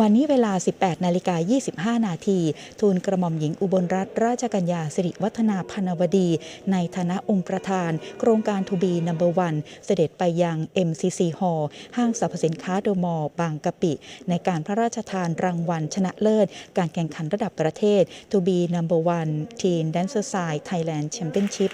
วันนี้เวลา 18 นาฬิกา 25 นาทีทูลกระหม่อมหญิงอุบลรัตนราชกัญญาสิริวัฒนาพนวดี ในฐานะองค์ประธาน โครงการทูบีนัมเบอร์วันเสด็จไปยัง MCC Hall ห้างสรรพสินค้าโดมอลล์บางกะปิ ในการพระราชทานรางวัลชนะเลิศ การแข่งขันระดับประเทศ To be number one Teen Dancer Side Thailand Championship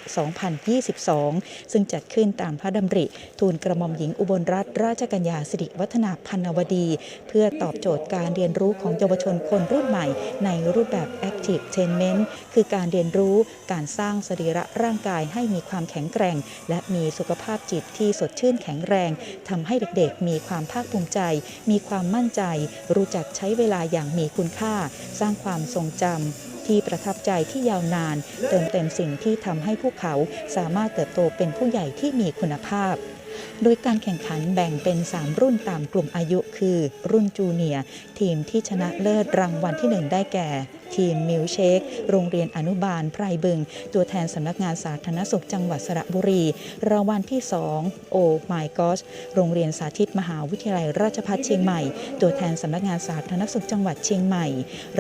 2022 ซึ่งจัดขึ้นตามพระดำริ ทูลกระหม่อมหญิงอุบลรัตนราชกัญญาสิริวัฒนาพันวดี เพื่อตอบโจทย์การเรียนรู้ของเยาวชนคนรุ่นใหม่ ในรูปแบบ Active Trainment คือการเรียนรู้การสร้างสรีระร่างกายให้มีความแข็งแกร่ง และมีสุขภาพจิตที่สดชื่นแข็งแรงทำให้เด็กๆ มีความภาคภูมิใจ มีความมั่นใจ รู้จักใช้เวลาอย่างมีคุณค่า สร้างความทรงจำที่ประทับใจที่ยาวนาน เติมเต็มสิ่งที่ทำให้พวกเขาสามารถเติบโตเป็นผู้ใหญ่ที่มีคุณภาพ โดยการแข่งขันแบ่งเป็น 3 รุ่นตามกลุ่มอายุคือ รุ่นจูเนียร์ทีมที่ชนะเลิศรางวัลที่ 1 ได้แก่ ทีมมิลเชคโรงเรียนอนุบาลไพรบึง ตัวแทนสำนักงานสาธารณสุขจังหวัดสระบุรี รางวัลที่ 2 โอไมกอสโรงเรียนสาธิตมหาวิทยาลัยราชภัฏเชียงใหม่ ตัวแทนสำนักงานสาธารณสุขจังหวัดเชียงใหม่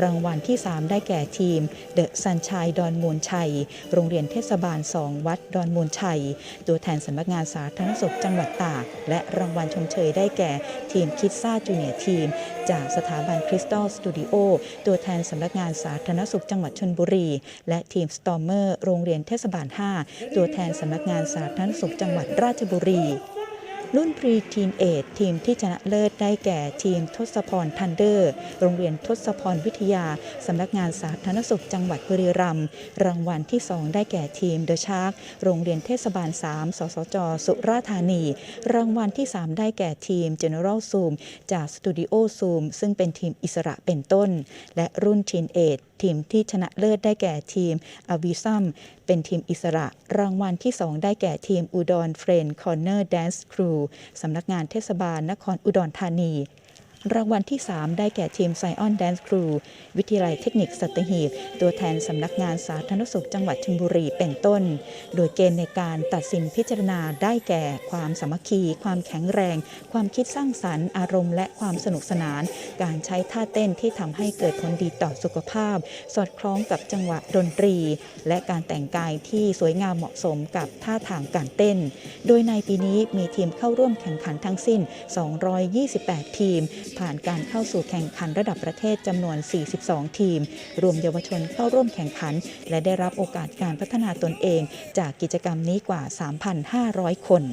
รางวัลที่ 3 ได้แก่ทีม เดอะซันชัยดอนมูลชัย โรงเรียนเทศบาล 2 วัดดอนมูลชัย ตัวแทนสำนักงานสาธารณสุขจังหวัดตาก และรางวัลชมเชยได้แก่ทีมคิดซ่าจูเนียร์ทีม จากสถาบันคริสตัลสตูดิโอตัวแทนสำนักงานสาธารณสุขจังหวัดชนบุรี และทีมสตอมเมอร์โรงเรียนเทศบาล 5 ตัวแทนสำนักงานสาธารณสุขจังหวัดราชบุรี รุ่นพรีทีนเอททีมที่ชนะเลิศได้แก่ทีมทศพรทันเดอร์ โรงเรียนทศพรวิทยา สำนักงานสาธารณสุขจังหวัดบุรีรัมย์รางวัลที่ 2 ได้แก่ทีมเดอะชาร์กโรงเรียนเทศบาล 3 สสจ สุราธานี รางวัลที่ 3 ได้แก่ทีม General Zoom จากสตูดิโอซูมซึ่งเป็นทีมอิสระเป็นต้น และรุ่นทีนเอททีมที่ชนะเลิศได้แก่ทีมอวิซัมเป็นทีมอิสระ รางวัลที่ 2 ได้แก่ทีมอุดรเฟรนคอร์เนอร์แดนซ์ครูสำนักงานเทศบาลนครอุดรธานี รางวัลที่ 3 ได้แก่ทีมไซออนแดนซ์ครู วิทยาลัยเทคนิคสัตหีบ ตัวแทนสำนักงานสาธารณสุขจังหวัดชลบุรีเป็นต้น โดยเกณฑ์ในการตัดสินพิจารณาได้แก่ความสามัคคี ความแข็งแรง ความคิดสร้างสรรค์อารมณ์และความสนุกสนาน การใช้ท่าเต้นที่ทำให้เกิดผลดีต่อสุขภาพ สอดคล้องกับจังหวะดนตรี และการแต่งกายที่สวยงามเหมาะสมกับท่าทางการเต้น โดยในปีนี้มีทีมเข้าร่วมแข่งขันทั้งสิ้น 228 ทีมผ่านการเข้าสู่แข่งขันระดับประเทศจำนวน 42 ทีม รวมเยาวชนเข้าร่วมแข่งขัน และได้รับโอกาสการพัฒนาตนเอง จากกิจกรรมนี้กว่า 3,500 คน